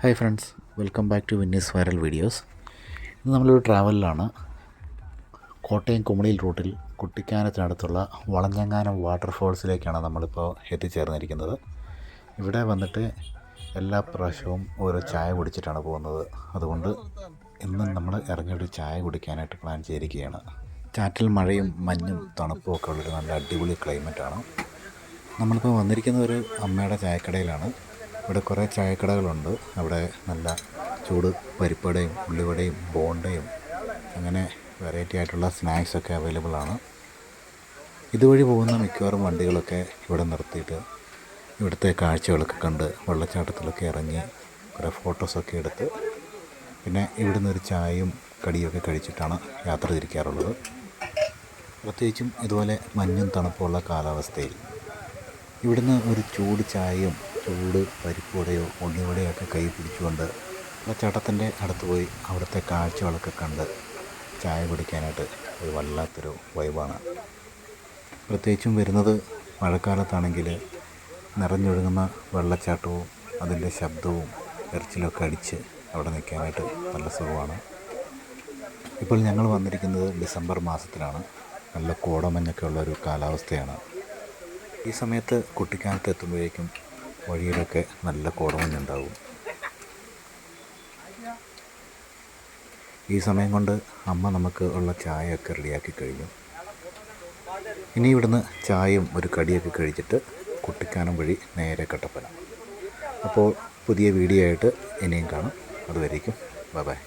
Hi friends welcome back to Vinnie's viral videos ഇന്ന് നമ്മളൊരു ട്രാവലിലാണ് കോട്ടയം കുമളിയിൽ റൂട്ടിൽ കുട്ടിക്കാനത്തിനടുത്തുള്ള വളഞ്ഞങ്ങാനം വാട്ടർഫോൾസിലേക്കാണ് നമ്മളിപ്പോൾ എത്തിച്ചേർന്നിരിക്കുന്നത്. ഇവിടെ വന്നിട്ട് എല്ലാ പ്രാവശ്യവും ഓരോ ചായ കുടിച്ചിട്ടാണ് പോകുന്നത്. അതുകൊണ്ട് ഇന്നും നമ്മൾ ഇറങ്ങിയൊരു ചായ കുടിക്കാനായിട്ട് പ്ലാൻ ചെയ്തിരിക്കുകയാണ്. ചാറ്റൽ മഴയും മഞ്ഞും തണുപ്പും ഒക്കെ ഉള്ളൊരു നല്ല അടിപൊളി ക്ലൈമറ്റാണ് നമ്മളിപ്പോൾ വന്നിരിക്കുന്ന ഒരു അമ്മയുടെ ചായക്കടയിലാണ്. ഇവിടെ കുറേ ചായക്കടകളുണ്ട്. അവിടെ നല്ല ചൂട് പരിപ്പടയും ഉള്ളിവടയും ബോണ്ടയും അങ്ങനെ വെറൈറ്റി ആയിട്ടുള്ള സ്നാക്സൊക്കെ അവൈലബിൾ ആണ്. ഇതുവഴി പോകുന്ന മിക്കവാറും വണ്ടികളൊക്കെ ഇവിടെ നിർത്തിയിട്ട് ഇവിടുത്തെ കാഴ്ചകളൊക്കെ കണ്ട് വെള്ളച്ചാട്ടത്തിലൊക്കെ ഇറങ്ങി കുറേ ഫോട്ടോസൊക്കെ എടുത്ത് പിന്നെ ഇവിടുന്ന് ഒരു ചായയും കടിയൊക്കെ കഴിച്ചിട്ടാണ് യാത്ര തിരിക്കാറുള്ളത്. പ്രത്യേകിച്ചും ഇതുപോലെ മഞ്ഞും തണുപ്പുള്ള കാലാവസ്ഥയിൽ ഇവിടുന്ന് ഒരു ചൂട് ചായയും ചൂട് പരിപ്പുവടയോ ഉണ്ണിവടയൊക്കെ കൈ പിടിച്ചുകൊണ്ട് വെള്ളച്ചാട്ടത്തിന്റെ അടുത്ത് പോയി അവിടുത്തെ കാഴ്ചകളൊക്കെ കണ്ട് ചായ കുടിക്കാനായിട്ട് ഒരു വല്ലാത്തൊരു വൈബാണ്. പ്രത്യേകിച്ചും വരുന്നത് മഴക്കാലത്താണെങ്കിൽ നിറഞ്ഞൊഴുകുന്ന വെള്ളച്ചാട്ടവും അതിന്റെ ശബ്ദവും എറിച്ചിലൊക്കെ അടിച്ച് അവിടെ നിൽക്കാനായിട്ട് നല്ല സുഖമാണ്. ഇപ്പോൾ ഞങ്ങൾ വന്നിരിക്കുന്നത് ഡിസംബർ മാസത്തിലാണ്. നല്ല കോടമഞ്ഞൊക്കെ ഉള്ള ഒരു കാലാവസ്ഥയാണ്. ഈ സമയത്ത് കുട്ടിക്കാലത്ത് എത്തുമ്പോഴേക്കും വഴിയിലൊക്കെ നല്ല കോടമഞ്ഞുണ്ടാവും ഈ സമയം കൊണ്ട് അമ്മ നമുക്ക് ഉള്ള ചായയൊക്കെ റെഡിയാക്കി കഴിഞ്ഞു. ഇനി ഇവിടുന്ന് ചായയും ഒരു കടിയൊക്കെ കഴിച്ചിട്ട് കുട്ടിക്കാനം വഴി നേരെ കട്ടപ്പന. അപ്പോൾ പുതിയ വീഡിയോ ആയിട്ട് ഇനിയും കാണാം. അതുവരേക്കും. Bye bye.